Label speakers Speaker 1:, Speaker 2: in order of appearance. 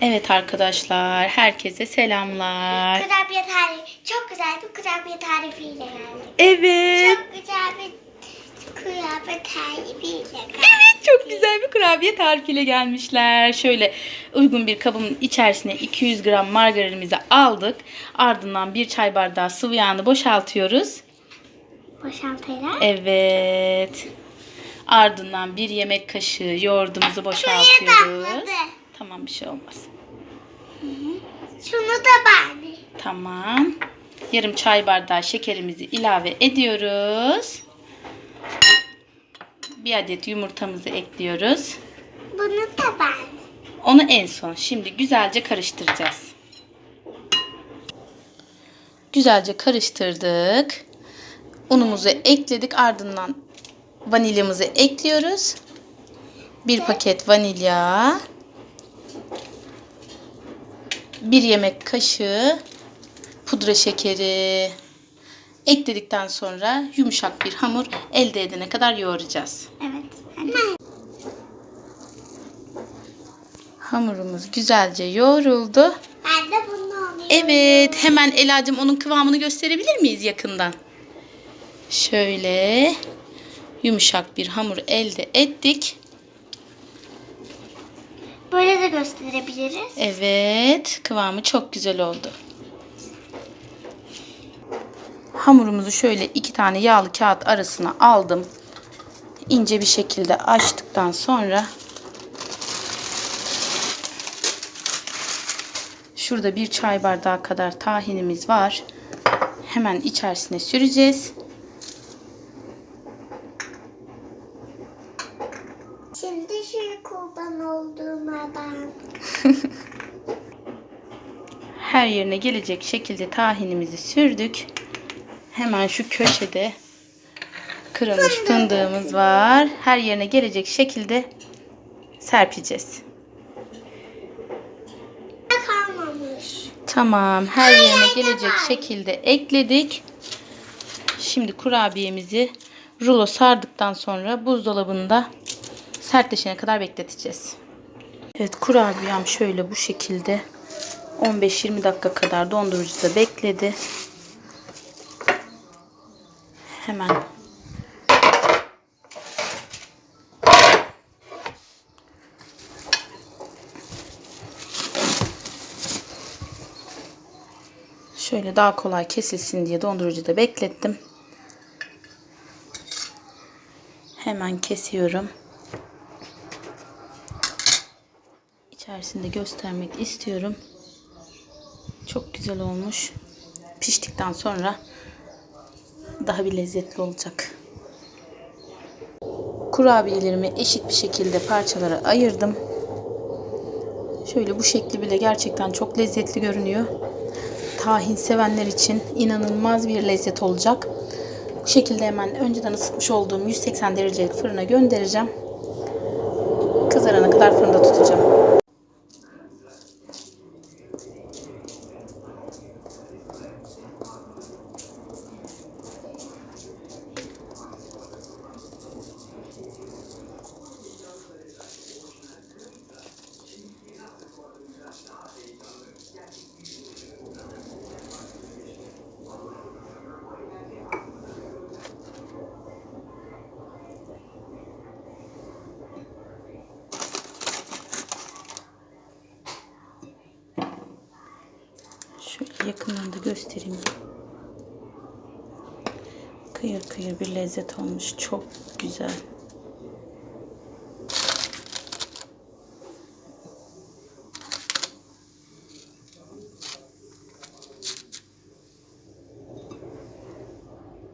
Speaker 1: Evet arkadaşlar, herkese selamlar.
Speaker 2: Kurabiye tarifi. Çok güzel bir kurabiye tarifiyle geldik.
Speaker 1: Evet.
Speaker 2: Çok güzel bir kurabiye tarifiyle geldik.
Speaker 1: Evet, çok güzel bir kurabiye tarifiyle gelmişler. Şöyle uygun bir kabın içerisine 200 gram margarinimizi aldık. Ardından bir çay bardağı sıvı yağını boşaltıyoruz.
Speaker 2: Boşaltıyla.
Speaker 1: Evet. Ardından bir yemek kaşığı yoğurdumuzu boşaltıyoruz. Tamam bir şey olmaz.
Speaker 2: Şunu da bari.
Speaker 1: Tamam. Yarım çay bardağı şekerimizi ilave ediyoruz. Bir adet yumurtamızı ekliyoruz.
Speaker 2: Bunu da bari.
Speaker 1: Onu en son. Şimdi güzelce karıştıracağız. Güzelce karıştırdık. Unumuzu ekledik. Ardından vanilyamızı ekliyoruz. Bir paket vanilya. Bir yemek kaşığı pudra şekeri ekledikten sonra yumuşak bir hamur elde edene kadar yoğuracağız.
Speaker 2: Evet.
Speaker 1: Hamurumuz güzelce yoğruldu.
Speaker 2: Ben de bunu.
Speaker 1: Evet, hemen Ela'cığım onun kıvamını gösterebilir miyiz yakından? Şöyle yumuşak bir hamur elde ettik.
Speaker 2: Böyle de gösterebiliriz.
Speaker 1: Evet, kıvamı çok güzel oldu. Hamurumuzu şöyle iki tane yağlı kağıt arasına aldım. İnce bir şekilde açtıktan sonra şurada bir çay bardağı kadar tahinimiz var. Hemen içerisine süreceğiz.
Speaker 2: Şimdi şu kurban olduğuma ben.
Speaker 1: Her yerine gelecek şekilde tahinimizi sürdük. Hemen şu köşede kırılmış fındığımız var. Her yerine gelecek şekilde serpeceğiz.
Speaker 2: kalmamış.
Speaker 1: Tamam. Her yerine gelecek şekilde ekledik. Şimdi kurabiyemizi rulo sardıktan sonra buzdolabında sertleşene kadar bekleteceğiz. Evet kurabiyem şöyle bu şekilde 15-20 dakika kadar dondurucuda bekledi. Hemen Şöyle daha kolay kesilsin diye dondurucuda beklettim. Hemen kesiyorum. İçerisinde göstermek istiyorum. Çok güzel olmuş. Piştikten sonra daha bir lezzetli olacak. Kurabiyelerimi eşit bir şekilde parçalara ayırdım. Şöyle bu şekli bile gerçekten çok lezzetli görünüyor tahin sevenler için inanılmaz bir lezzet olacak. Bu şekilde hemen önceden ısıtmış olduğum 180 derecelik fırına göndereceğim. Kızarana kadar fırında tutacağım. Şöyle yakından da göstereyim. Kıyır kıyır bir lezzet olmuş. Çok güzel.